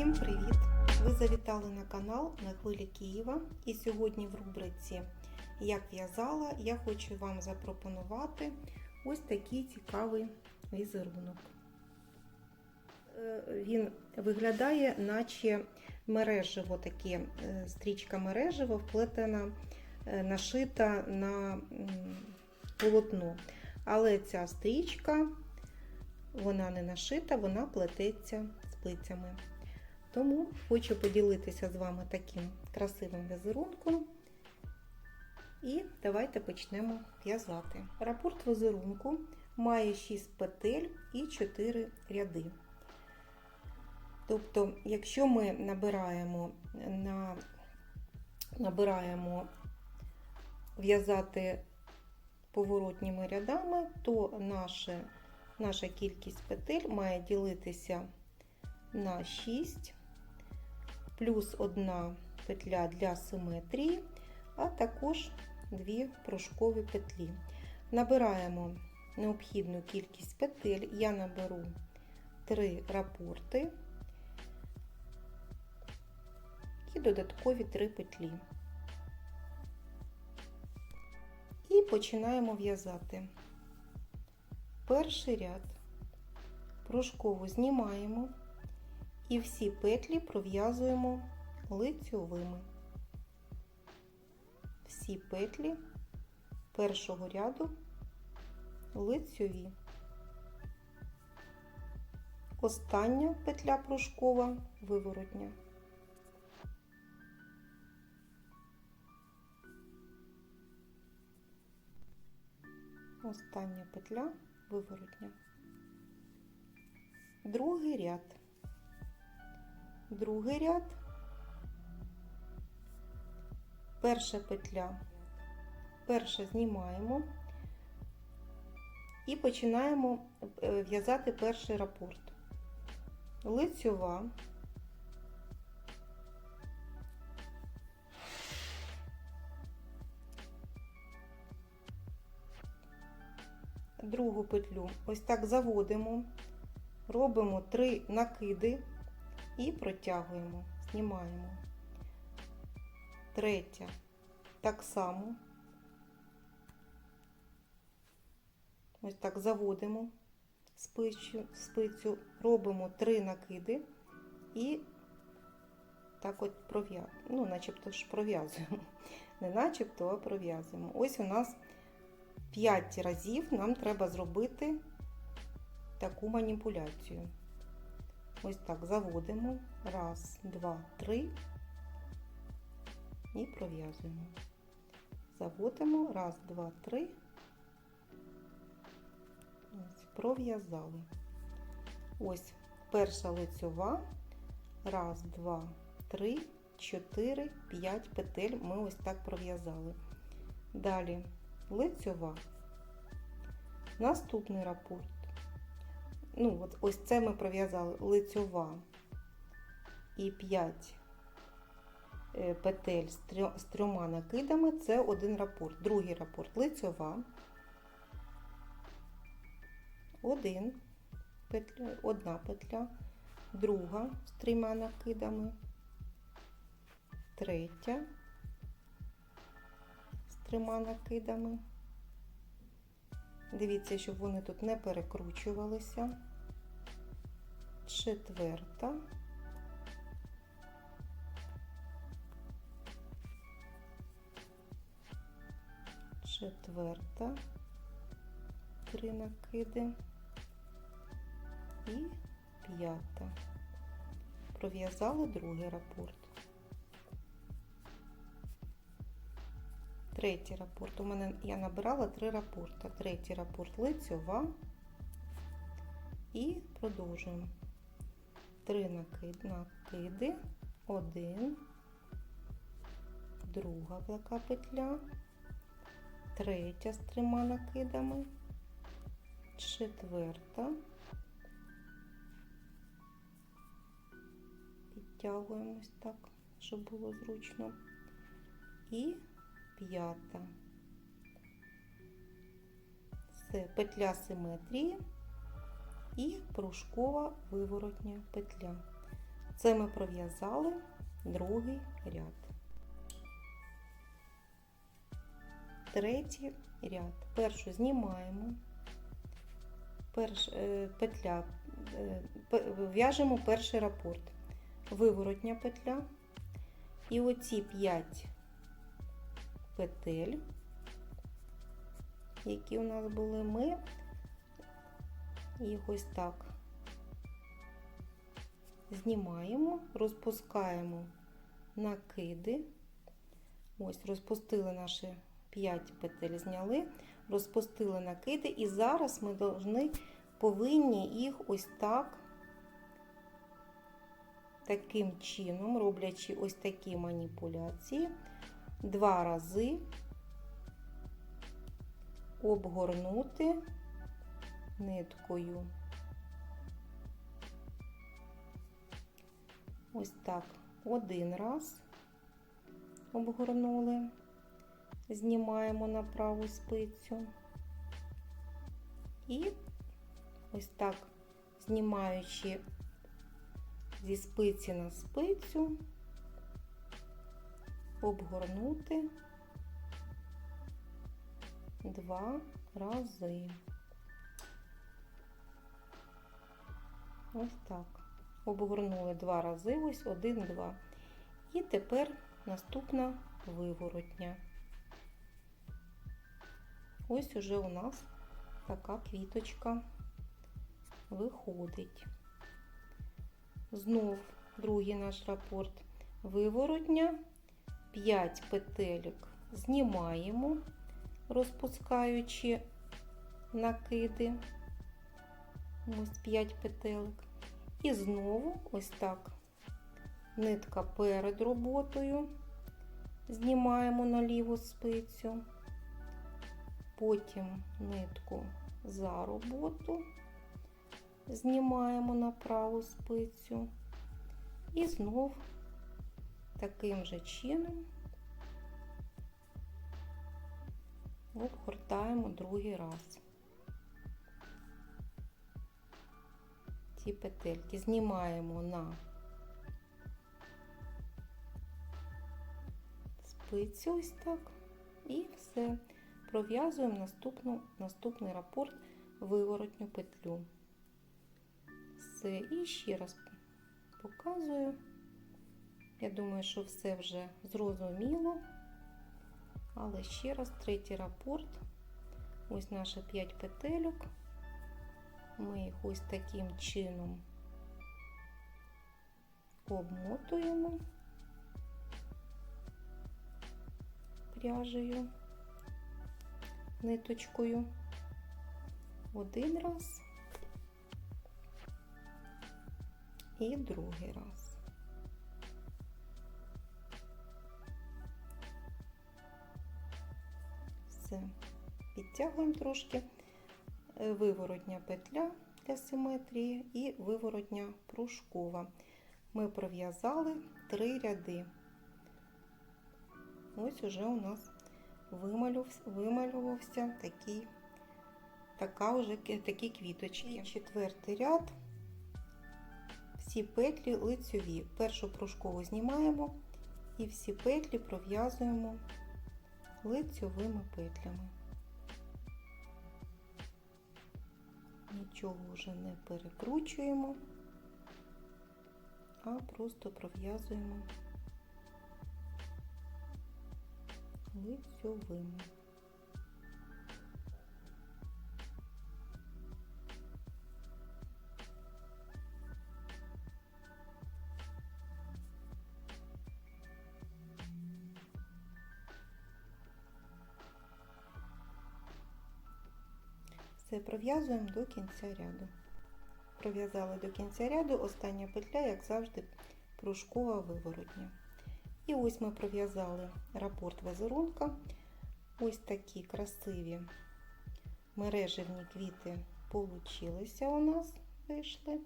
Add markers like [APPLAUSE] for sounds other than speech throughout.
Всім привіт! Ви завітали на канал на хвилі Києва. І сьогодні в рубриці Як в'язала я хочу вам запропонувати ось такий цікавий візерунок. Е, Він виглядає, наче мережево таке, е, стрічка мережево вплетена, е, нашита на полотно. Але ця стрічка, вона не нашита, вона плететься спицями. Тому хочу поділитися з вами таким красивим візерунком. І давайте почнемо в'язати. Рапорт візерунку має 6 петель і 4 ряди. Тобто, якщо ми набираємо на набираємо в'язати поворотніми рядами, то наше, наша кількість петель має ділитися на 6, плюс одна петля для симетрії, а також дві пружкові петлі. Набираємо необхідну кількість петель, я наберу 3 рапорти і додаткові 3 петлі. І починаємо в'язати. Перший ряд пружкову знімаємо і всі петлі пров'язуємо лицьовими. Всі петлі першого ряду лицьові. Остання петля пружкова виворотня. Остання петля виворотня. Другий ряд. Другий ряд, перша петля, перша знімаємо. І починаємо в'язати перший рапорт. Лицьова, другу петлю ось так заводимо, робимо три накиди і протягуємо, знімаємо. Третя так само. Ось так заводимо спицю, спицю, робимо три накиди і так от пров'язуємо, ну, начебто ж пров'язуємо. Не начебто, а пров'язуємо. Ось у нас 5 разів нам треба зробити таку маніпуляцію. Ось так заводимо. Раз, два, три і пров'язуємо. Заводимо. Раз, два, три. Ось, пров'язали. Ось перша лицьова. Раз, два, три, чотири, п'ять петель ми ось так пров'язали. Далі лицьова. Наступний рапорт ну, от ось це ми пров'язали. Лицьова. І 5 петель з трьома накидами. Це один рапорт. Другий рапорт. Лицьова, один петля, одна петля, друга з трьома накидами, третя з трьома накидами. Дивіться, щоб вони тут не перекручувалися. Четверта. Четверта. Три накиди. І п'ята. Пров'язали другий рапорт. Третій рапорт. У мене я набирала три рапорти. Третій рапорт лицьова і продовжуємо. Три накид, накиди, один, друга плака петля, третя з трьома накидами, четверта. Підтягуємось так, щоб було зручно. І п'ята. Це петля симетрії і пружкова виворотня петля. Це ми пров'язали другий ряд. Третій ряд. Першу знімаємо. Перш, е, петля, е, в'яжемо перший рапорт. Виворотня петля. І оці 5 петель, які у нас були, ми їх ось так знімаємо, розпускаємо накиди. Ось, розпустили наші 5 петель, зняли, розпустили накиди, і зараз ми должны, повинні їх ось так, таким чином, роблячи ось такі маніпуляції, два рази обгорнути ниткою. Ось так один раз обгорнули, знімаємо на праву спицю. І ось так, знімаючи зі спиці на спицю, обгорнути два рази. Ось так. Обгорнули два рази, ось один, два. І тепер наступна виворотня. Ось уже у нас така квіточка виходить. Знов другий наш рапорт виворотня, 5 петелек знімаємо, розпускаючи накиди. Ось 5 петелек. І знову ось так. Нитка перед роботою, знімаємо на ліву спицю, потім нитку за роботу, знімаємо на праву спицю. І знов таким же чином обгортаємо другий раз. ці петельки знімаємо на спицю ось так і все. Пров'язуємо наступний рапорт виворотню петлю. Все, і ще раз показую. Я думаю, що все вже зрозуміло. Але ще раз третій рапорт. Ось наші 5 петельок. Ми їх ось таким чином обмотуємо пряжею, ниточкою один раз і другий раз. Все, підтягуємо трошки виворотня петля для симетрії і виворотня пружкова. Ми пров'язали три ряди. Ось уже у нас вималювався такий, така вже, такі квіточки. Четвертий ряд, всі петлі лицьові. Першу пружкову знімаємо і всі петлі пров'язуємо лицьовими петлями. Нічого вже не перекручуємо, а просто пров'язуємо лицьовими. Все пров'язуємо до кінця ряду. Пров'язали до кінця ряду, остання петля, як завжди, пружкова виворотня. І ось ми пров'язали рапорт вазерунка. Ось такі красиві мережевні квіти получилися у нас, вийшли.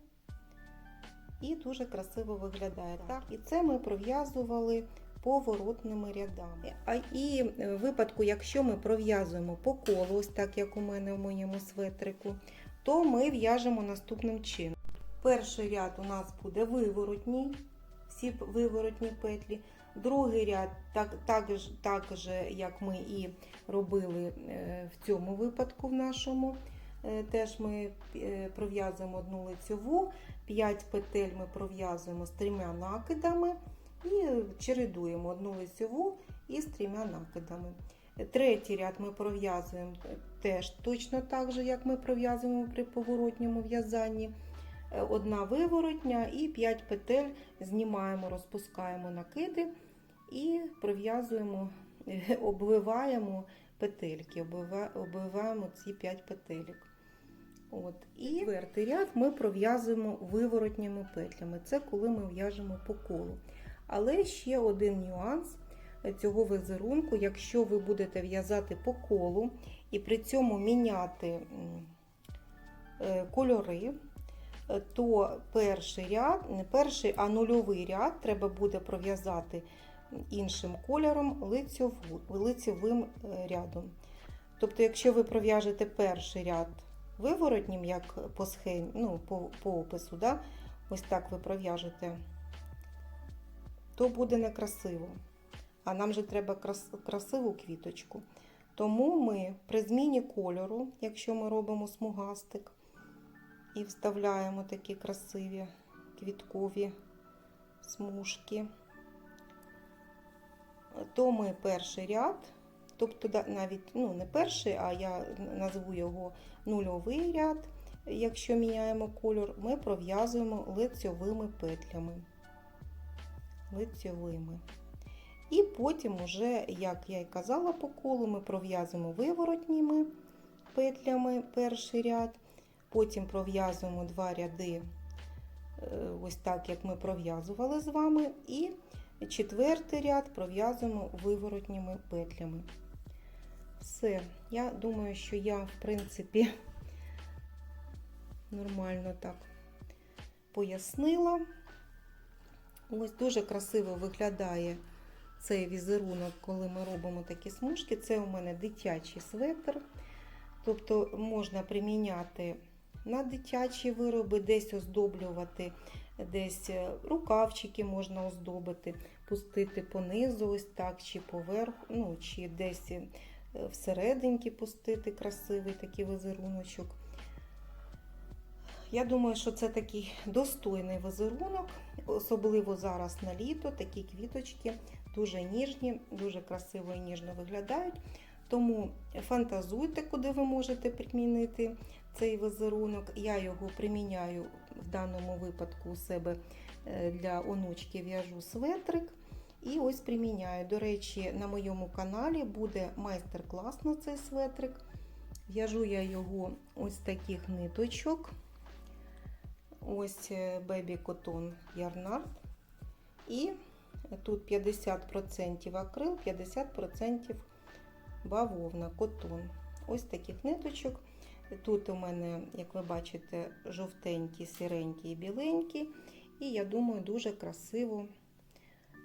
І дуже красиво виглядає. Так, І це ми пров'язували поворотними рядами. А і в випадку, якщо ми пров'язуємо по колу, ось так як у мене в моєму светрику, то ми в'яжемо наступним чином. Перший ряд у нас буде виворотній, всі виворотні петлі. Другий ряд, так, так, так же, як ми і робили е, в цьому випадку, в нашому, е, теж ми е, пров'язуємо одну лицьову, 5 петель ми пров'язуємо з трьома накидами і чередуємо одну лицьову і з трьома накидами. Третій ряд ми пров'язуємо теж точно так же, як ми пров'язуємо при поворотньому в'язанні. Одна виворотня і 5 петель знімаємо, розпускаємо накиди і пров'язуємо, [LAUGHS] обвиваємо петельки, обвиваємо ці 5 петелек. От. І четвертий ряд ми пров'язуємо виворотніми петлями. Це коли ми в'яжемо по колу. Але ще один нюанс цього візерунку, якщо ви будете в'язати по колу і при цьому міняти е, кольори, е, то перший ряд, перший, а нульовий ряд треба буде пров'язати іншим кольором е, рядом. Тобто, якщо ви пров'яжете перший ряд виворотнім, як по схемі, ну, по, по опису, да? ось так ви пров'яжете, то буде некрасиво. А нам же треба крас, красиву квіточку. Тому ми при зміні кольору, якщо ми робимо смугастик і вставляємо такі красиві квіткові смужки, то ми перший ряд, тобто навіть ну, не перший, а я назву його нульовий ряд. Якщо міняємо кольор, ми пров'язуємо лицьовими петлями. Лицьовими. І потім, уже, як я і казала по колу, ми пров'язуємо виворотніми петлями перший ряд, потім пров'язуємо два ряди, е, ось так, як ми пров'язували з вами, і четвертий ряд пров'язуємо виворотніми петлями. Все, я думаю, що я, в принципі, [LAUGHS] нормально так пояснила. Ось дуже красиво виглядає цей візерунок, коли ми робимо такі смужки. Це у мене дитячий светр. Тобто можна приміняти на дитячі вироби, десь оздоблювати, десь е, рукавчики можна оздобити, пустити понизу, ось так, чи поверху, ну, чи десь е, всерединки пустити красивий такий візеруночок. Я думаю, що це такий достойний візерунок, особливо зараз на літо, такі квіточки дуже ніжні, дуже красиво і ніжно виглядають. Тому фантазуйте, куди ви можете примінити цей візерунок. Я його приміняю в даному випадку у себе е, для онучки в'яжу светрик. І ось приміняю. До речі, на моєму каналі буде майстер-клас на цей светрик. В'яжу я його ось таких ниточок. Ось е, Baby Cotton Yarnard. І тут 50% акрил, 50% бавовна, котон. Ось таких ниточок. Тут у мене, як ви бачите, жовтенькі, сіренькі і біленькі. І я думаю, дуже красиво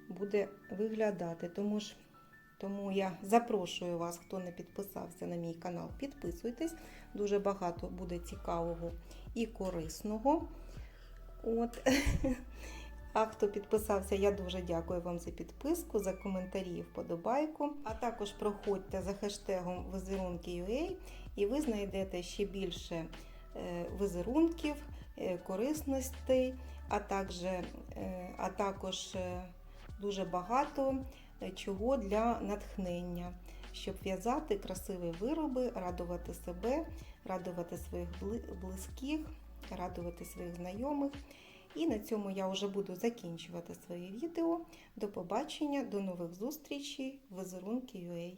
буде виглядати. Тому, ж, тому я запрошую вас, хто не підписався на мій канал, підписуйтесь. Дуже багато буде цікавого і корисного. От. [LAUGHS] А хто підписався, я дуже дякую вам за підписку, за коментарі і вподобайку. А також проходьте за хештегом візерунки.ua і ви знайдете ще більше е, візерунків, е, корисностей, а також, е, а також дуже багато чого для натхнення, щоб в'язати красиві вироби, радувати себе, радувати своїх бли- радувати своїх знайомих. І на цьому я вже буду закінчувати своє відео. До побачення, до нових зустрічей. Візерунки.ua